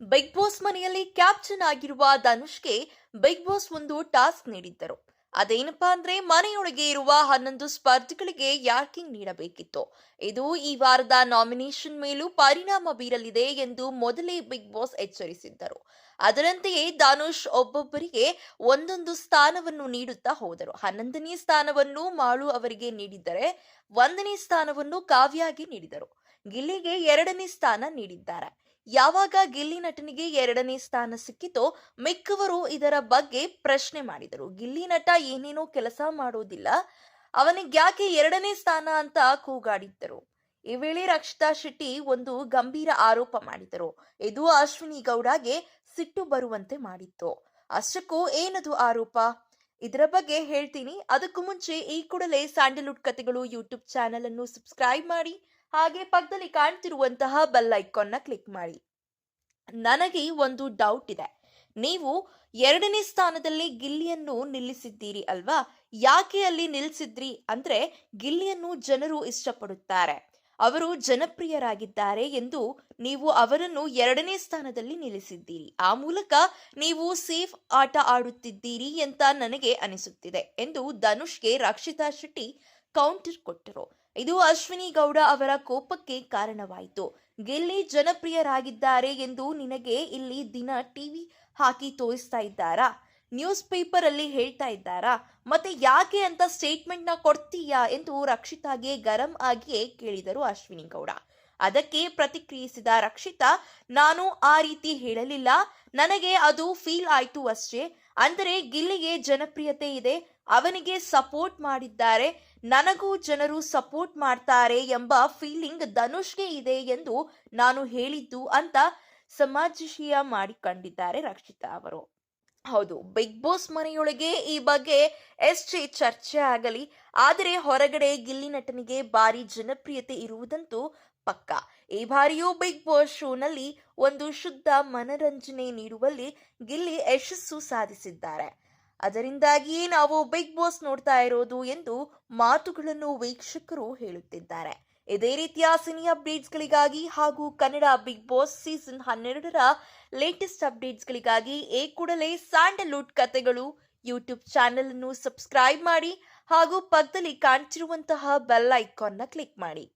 Big boss ಮನೆಯಲ್ಲಿ captain ಆಗಿರುವ ಧನುಷ್ಗೆ ಬಿಗ್ ಬಾಸ್ ಒಂದು ಟಾಸ್ಕ್ ನೀಡಿದ್ದರು. ಅದೇನಪ್ಪಾ ಅಂದ್ರೆ ಮನೆಯೊಳಗೆ ಇರುವ ಹನ್ನೊಂದು ಸ್ಪರ್ಧಿಗಳಿಗೆ ಯಾರ್ಕಿಂಗ್ ನೀಡಬೇಕಿತ್ತು? ಇದು ಈ ವಾರದ ನಾಮಿನೇಷನ್ ಮೇಲೂ ಪರಿಣಾಮ ಬೀರಲಿದೆ ಎಂದು ಮೊದಲೇ ಬಿಗ್ ಬಾಸ್ ಎಚ್ಚರಿಸಿದ್ದರು. ಅದರಂತೆಯೇ ಧನುಷ್ ಒಬ್ಬೊಬ್ಬರಿಗೆ ಒಂದೊಂದು ಸ್ಥಾನವನ್ನು ನೀಡುತ್ತಾ ಹೋದರು. ಹನ್ನೊಂದನೇ ಸ್ಥಾನವನ್ನು ಮಾಳು ಅವರಿಗೆ ನೀಡಿದ್ದರೆ ಒಂದನೇ ಸ್ಥಾನವನ್ನು ಕಾವ್ಯಾಗೆ ನೀಡಿದರು. ಗಿಲ್ಲಿಗೆ ಎರಡನೇ ಸ್ಥಾನ ನೀಡಿದ್ದಾರೆ. ಯಾವಾಗ ಗಿಲ್ಲಿ ನಟನಿಗೆ ಎರಡನೇ ಸ್ಥಾನ ಸಿಕ್ಕಿತೋ ಮಿಕ್ಕವರು ಇದರ ಬಗ್ಗೆ ಪ್ರಶ್ನೆ ಮಾಡಿದರು. ಗಿಲ್ಲಿ ನಟ ಏನೇನೋ ಕೆಲಸ ಮಾಡೋದಿಲ್ಲ ಅವನಿಗ್ಯಾಕೆ ಎರಡನೇ ಸ್ಥಾನ ಅಂತ ಕೂಗಾಡಿದ್ದರು. ಈ ವೇಳೆ ರಕ್ಷಿತಾ ಶೆಟ್ಟಿ ಒಂದು ಗಂಭೀರ ಆರೋಪ ಮಾಡಿದರು ಇದು ಅಶ್ವಿನಿ ಗೌಡಗೆ ಸಿಟ್ಟು ಬರುವಂತೆ ಮಾಡಿತ್ತು. ಅಷ್ಟಕ್ಕೂ ಏನದು ಆರೋಪ? ಇದರ ಬಗ್ಗೆ ಹೇಳ್ತೀನಿ. ಅದಕ್ಕೂ ಮುಂಚೆ ಈ ಕೂಡಲೇ ಸ್ಯಾಂಡಲ್ವುಡ್ ಕತೆಗಳು ಯೂಟ್ಯೂಬ್ ಚಾನೆಲ್ ಅನ್ನು ಸಬ್ಸ್ಕ್ರೈಬ್ ಮಾಡಿ. ಹಾಗೆ ಪಕ್ಕದಲ್ಲಿ ಕಾಣ್ತಿರುವಂತಹ ಬೆಲ್ನ ಕ್ಲಿಕ್ ಮಾಡಿ. ನನಗೆ ಒಂದು ಡೌಟ್ ಇದೆ. ನೀವು ಎರಡನೇ ಸ್ಥಾನದಲ್ಲಿ ಗಿಲ್ಲಿಯನ್ನು ನಿಲ್ಲಿಸಿದ್ದೀರಿ ಅಲ್ವಾ? ಯಾಕೆ ಅಲ್ಲಿ ನಿಲ್ಲಿಸಿದ್ರಿ ಅಂದ್ರೆ ಗಿಲ್ಲಿಯನ್ನು ಜನರು ಇಷ್ಟಪಡುತ್ತಾರೆ. ಅವರು ಜನಪ್ರಿಯರಾಗಿದ್ದಾರೆ ಎಂದು ನೀವು ಅವರನ್ನು ಎರಡನೇ ಸ್ಥಾನದಲ್ಲಿ ನಿಲ್ಲಿಸಿದ್ದೀರಿ. ಆ ಮೂಲಕ ನೀವು ಸೇಫ್ ಆಟ ಆಡುತ್ತಿದ್ದೀರಿ ಅಂತ ನನಗೆ ಅನಿಸುತ್ತಿದೆ ಎಂದು ಧನುಷ್ಗೆ ರಕ್ಷಿತಾ ಶೆಟ್ಟಿ ಕೌಂಟರ್ ಕೊಟ್ಟರು. ಇದು ಅಶ್ವಿನಿ ಗೌಡ ಅವರ ಕೋಪಕ್ಕೆ ಕಾರಣವಾಯಿತು. ಗೆಲ್ಲಿ ಜನಪ್ರಿಯರಾಗಿದ್ದಾರೆ ಎಂದು ನಿನಗೆ ಇಲ್ಲಿ ದಿನ ಟಿವಿ ಹಾಕಿ ತೋರಿಸ್ತಾ ಇದ್ದಾರಾ? ನ್ಯೂಸ್ ಪೇಪರ್ ಅಲ್ಲಿ ಹೇಳ್ತಾ ಇದ್ದಾರಾ? ಮತ್ತೆ ಯಾಕೆ ಅಂತ ಸ್ಟೇಟ್ಮೆಂಟ್ನ ಕೊಡ್ತೀಯಾ ಎಂದು ರಕ್ಷಿತಾಗೆ ಗರಂ ಆಗಿಯೇ ಕೇಳಿದರು ಅಶ್ವಿನಿ ಗೌಡ. ಅದಕ್ಕೆ ಪ್ರತಿಕ್ರಿಯಿಸಿದ ರಕ್ಷಿತಾ, ನಾನು ಆ ರೀತಿ ಹೇಳಲಿಲ್ಲ. ನನಗೆ ಅದು ಫೀಲ್ ಆಯ್ತು ಅಷ್ಟೇ. ಅಂದರೆ ಗಿಲ್ಲಿಗೆ ಜನಪ್ರಿಯತೆ ಇದೆ, ಅವನಿಗೆ ಸಪೋರ್ಟ್ ಮಾಡಿದ್ದಾರೆ, ನನಗೂ ಜನರು ಸಪೋರ್ಟ್ ಮಾಡ್ತಾರೆ ಎಂಬ ಫೀಲಿಂಗ್ ಧನುಷ್ಗೆ ಇದೆ ಎಂದು ನಾನು ಹೇಳಿದ್ದು ಅಂತ ಸಮಾಜಶೀಯ ಮಾಡಿಕೊಂಡಿದ್ದಾರೆ ರಕ್ಷಿತಾ ಅವರು. ಹೌದು, ಬಿಗ್ ಬಾಸ್ ಮನೆಯೊಳಗೆ ಈ ಬಗ್ಗೆ ಎಷ್ಟೇ ಚರ್ಚೆ ಆಗಲಿ, ಆದರೆ ಹೊರಗಡೆ ಗಿಲ್ಲಿ ನಟನಿಗೆ ಭಾರಿ ಜನಪ್ರಿಯತೆ ಇರುವುದಂತೂ ಪಕ್ಕ. ಈ ಬಾರಿಯೂ ಬಿಗ್ ಬಾಸ್ ಶೋನಲ್ಲಿ ಒಂದು ಶುದ್ಧ ಮನರಂಜನೆ ನೀಡುವಲ್ಲಿ ಗಿಲ್ಲಿ ಯಶಸ್ಸು ಸಾಧಿಸಿದ್ದಾರೆ. ಅದರಿಂದಾಗಿಯೇ ನಾವು ಬಿಗ್ ಬಾಸ್ ನೋಡ್ತಾ ಇರೋದು ಎಂದು ಮಾತುಗಳನ್ನು ವೀಕ್ಷಕರು ಹೇಳುತ್ತಿದ್ದಾರೆ. ಇದೇ ರೀತಿಯ ಸಿನಿ ಅಪ್ಡೇಟ್ಸ್ಗಳಿಗಾಗಿ ಹಾಗೂ ಕನ್ನಡ ಬಿಗ್ ಬಾಸ್ ಸೀಸನ್ ಹನ್ನೆರಡರ ಲೇಟೆಸ್ಟ್ ಅಪ್ಡೇಟ್ಸ್ಗಳಿಗಾಗಿ ಏ ಕೂಡಲೇ ಸ್ಯಾಂಡಲ್ವುಡ್ ಕತೆಗಳು, ಯೂಟ್ಯೂಬ್ ಚಾನೆಲ್ ಅನ್ನು ಸಬ್ಸ್ಕ್ರೈಬ್ ಮಾಡಿ ಹಾಗೂ ಪಕ್ಕದಲ್ಲಿ ಕಾಣ್ತಿರುವಂತಹ ಬೆಲ್ ಐಕಾನ್ನ ಕ್ಲಿಕ್ ಮಾಡಿ.